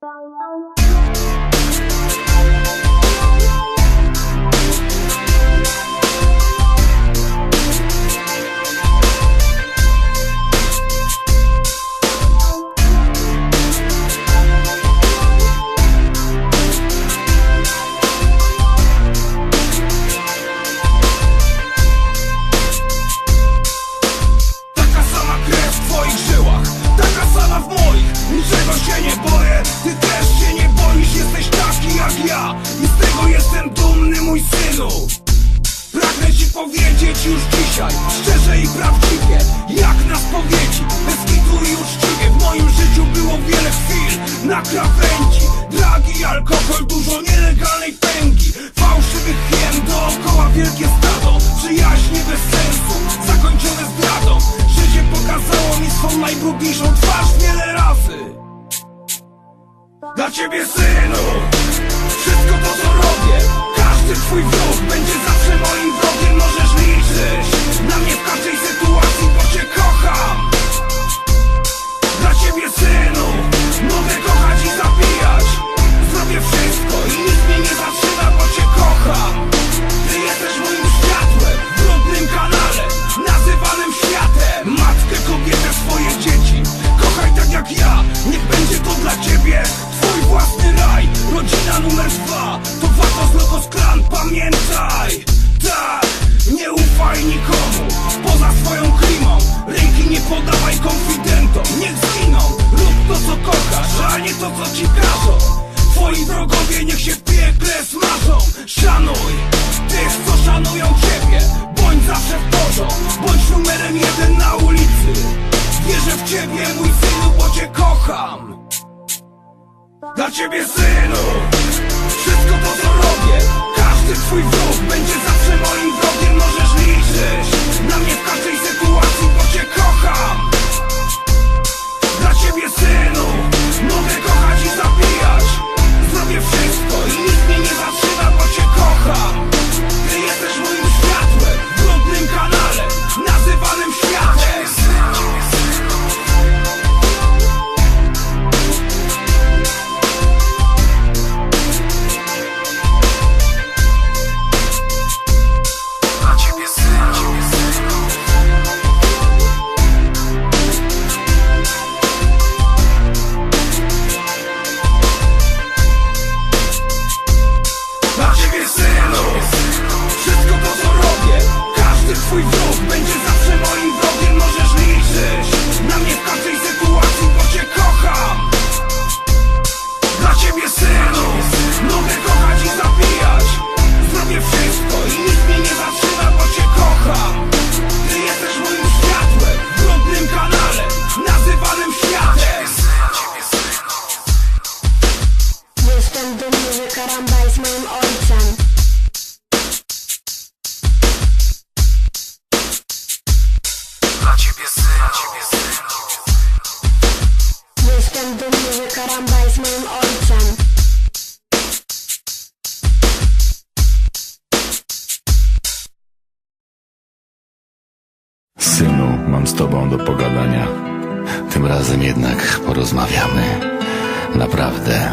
Taka Na krawędzi. Dragi, alkohol, dużo nielegalnej pęgi. Fałszywych hien dookoła wielkie stado. Przyjaźnie bez sensu Zakończone zdradą. Życie pokazało mi swą najbrudniejszą twarz wiele razy. Dla ciebie synu Wszystko to co robię. Każdy twój wróg będzie zawsze moim wrogiem Numerem jeden na ulicy. Wierzę w ciebie mój synu, bo cię kocham. Dla ciebie synu Wszystko to co robię. Każdy twój wróg będzie zawsze moim wrogiem. Możesz liczyć Na mnie w każdej sytuacji, bo cię kocham. Dla ciebie synu Mogę kochać i zabijać Karamba jest moim ojcem Synu, mam z tobą do pogadania. Tym razem jednak porozmawiamy. Naprawdę.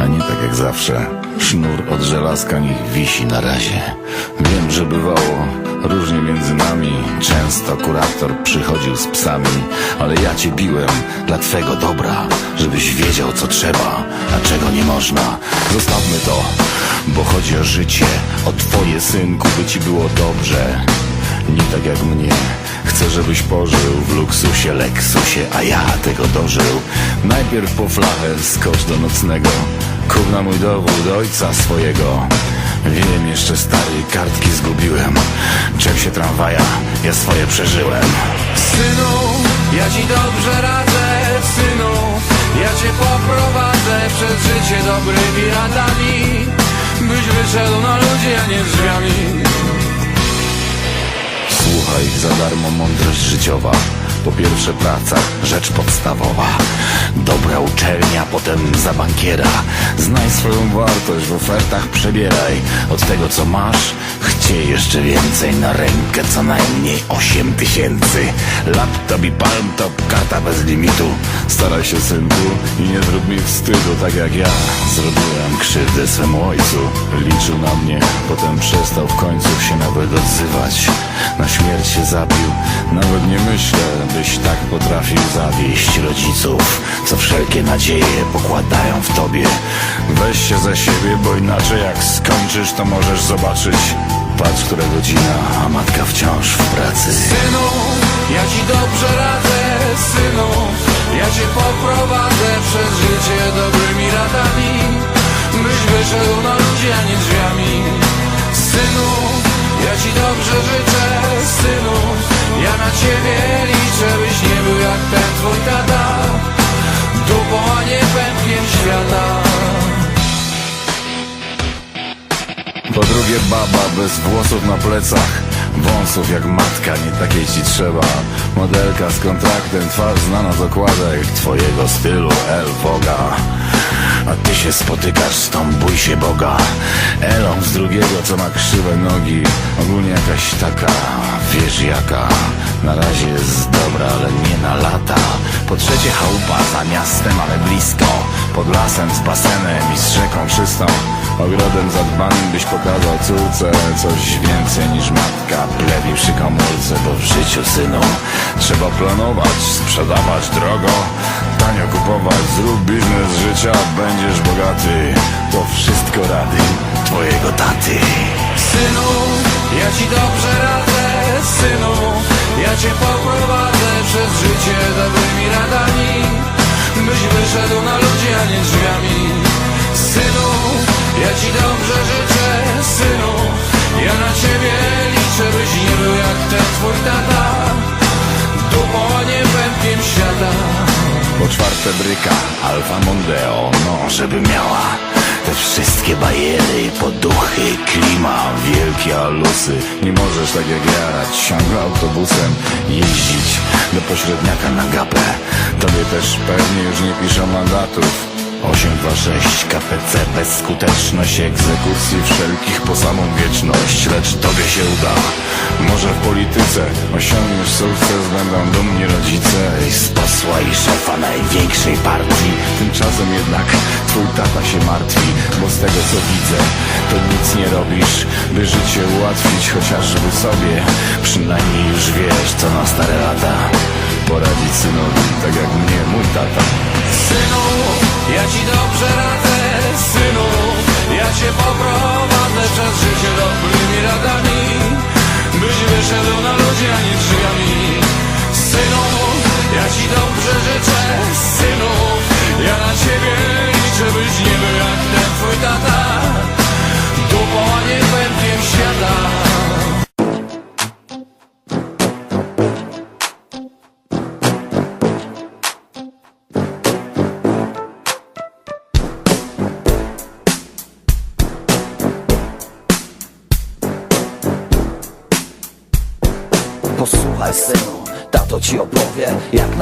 A nie tak jak zawsze. Sznur od żelazka niech wisi na razie. Często kurator przychodził z psami, ale ja cię biłem dla twego dobra, żebyś wiedział co trzeba, a czego nie można. Zostawmy to, bo chodzi o życie, o twoje synku, by ci było dobrze. Nie tak jak mnie Chcę, żebyś pożył w luksusie, leksusie A ja tego dożył Najpierw po flachę skocz do nocnego Kup na mój dowód ojca swojego Wiem jeszcze stary, kartki zgubiłem. Czep się tramwaja, ja swoje przeżyłem. Synu, ja ci dobrze radzę Synu, ja cię poprowadzę Przez życie dobrymi radami. Byś wyszedł na ludzi, a nie drzwiami. Słuchaj, za darmo mądrość życiowa. Po pierwsze praca, rzecz podstawowa Dobra uczelnia, potem za bankiera. Znaj swoją wartość, w ofertach przebieraj. Od tego co masz, chciej jeszcze więcej. Na rękę co najmniej 8 tysięcy. Laptop i palmtop, karta bez limitu. Staraj się synku i nie zrób mi wstydu Tak jak ja zrobiłem krzywdę swemu ojcu. Liczył na mnie, potem przestał w końcu się nawet odzywać. Na śmierć się zabił. Nawet nie myślę, byś tak potrafił zawieść rodziców. Co wszelkie nadzieje pokładają w tobie. Weź się za siebie, bo inaczej jak skończysz to możesz zobaczyć. Patrz, która godzina, a matka wciąż w pracy. Synu, ja ci dobrze radzę, synu. Ja cię poprowadzę Wyszedł na ludzi, a nie drzwiami. Synu, ja ci dobrze życzę, synu. Ja na ciebie liczę, byś nie był jak ten twój tata. Dupą, a nie pępkiem świata. Po drugie baba bez włosów na plecach. Wąsów jak matka, nie takiej ci trzeba. Modelka z kontraktem, twarz znana z okładek Twojego stylu, El Voga A ty się spotykasz z tą bój się Boga. Elą z drugiego, co ma krzywe nogi. Ogólnie jakaś taka, wiesz jaka. Na razie jest dobra, ale nie na lata. Po trzecie chałupa za miastem, ale blisko. Pod lasem z basenem i z rzeką czystą Ogrodem zadbanym byś pokazał córce Coś więcej niż matka. Plewi przy komórce Bo w życiu synu trzeba planować Sprzedawać drogo, tanio kupować Zrób biznes życia, będziesz bogaty. To wszystko rady twojego taty. Synu, ja ci dobrze radzę, synu Ja cię poprowadzę przez życie dobrymi radami. Byś wyszedł na ludzi, a nie drzwiami. Synu, ja ci dobrze życzę, synu. Ja na ciebie liczę, byś nie był jak ten twój tata. Dupą, a nie pępkiem świata. Po czwarte bryka, Alfa Mondeo. No, żeby miała te wszystkie bajery, poduchy, klima, wielkie alusy. Nie możesz tak jak ja ciągle autobusem jeździć. Do pośredniaka na gapę. Tobie też pewnie już nie piszą mandatów 826 KPC Bezskuteczność egzekucji wszelkich po samą wieczność Lecz tobie się uda. Może w polityce osiągniesz sukces Będą dumni rodzice I z posła i szefa największej partii. Tymczasem jednak twój tata się martwi Bo z tego co widzę To nic nie robisz By życie ułatwić chociażby sobie. Przynajmniej już wiesz co na stare lata. Poradzić synowi tak jak mnie mój tata. Synu, ja ci dobrze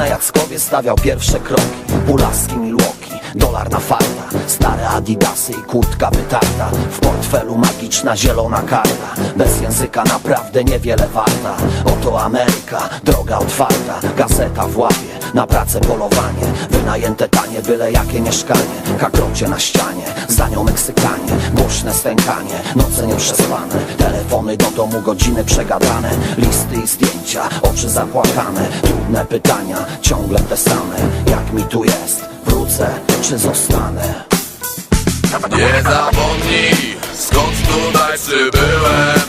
Na Jackowie stawiał pierwsze kroki. Pulaski Milwaukee, dolar na farta Stare adidasy i kurtka wytarta. W portfelu magiczna zielona karta. Bez języka naprawdę niewiele warta. Oto Ameryka, droga otwarta. Gazeta w łapie, na pracę polowanie. Wynajęte tanie, byle jakie mieszkanie. Kakrocie na ścianie, za nią Meksykanie. Głośne stękanie, noce nieprzespane. Telefony do domu, godziny przegadane. Listy i zdjęcia, oczy zapłakane. Trudne pytania, ciągle te same. Jak mi tu jest, wrócę czy zostanę? Nie zapomnij skąd tutaj przybyłem.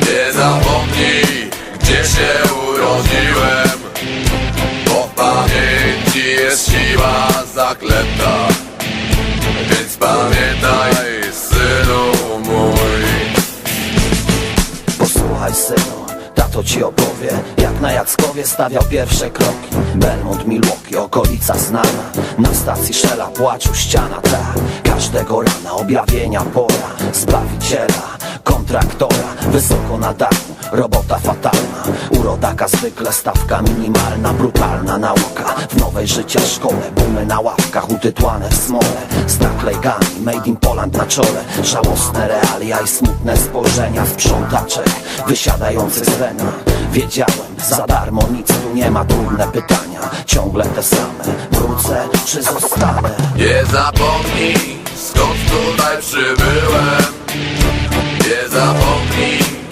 Nie zapomnij gdzie się urodziłem. Bo pamięci jest siła zaklęta. Więc pamiętaj synu mój. Posłuchaj synu, tato ci opowie na Jackowie stawiał pierwsze kroki. Belmont, Milwaukee, okolica znana. Na stacji Shella płaczu ściana ta. Każdego rana objawienia pora. Zbawiciela, kontraktora Wysoko na robota fatalna. Urodaka zwykle stawka minimalna Brutalna nauka. W nowej życia szkole Bumy na ławkach utytłane w smole. Strach lejgami, made in Poland na czole. Żałosne realia i smutne spojrzenia Sprzątaczek wysiadających z wena. Wiedziałem, za darmo nic tu nie ma Trudne pytania, ciągle te same Wrócę czy zostanę? Nie zapomnij skąd tutaj przybyłem. Nie zapomnij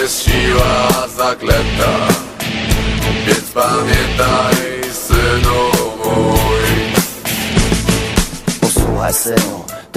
jest siła zaklęta. Więc pamiętaj synu mój. Posłuchaj synu,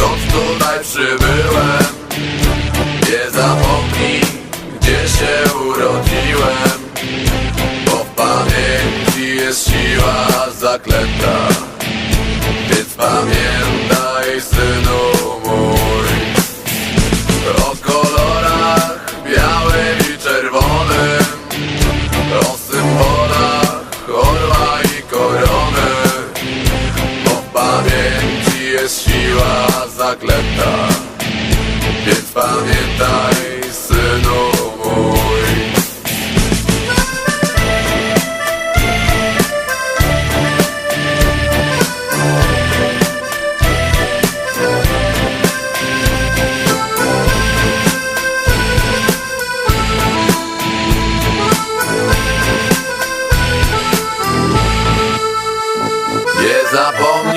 skąd tutaj przybyłem. Nie zapomnij gdzie się urodziłem. Bo w pamięci jest siła zaklęta zaklęta Więc pamiętaj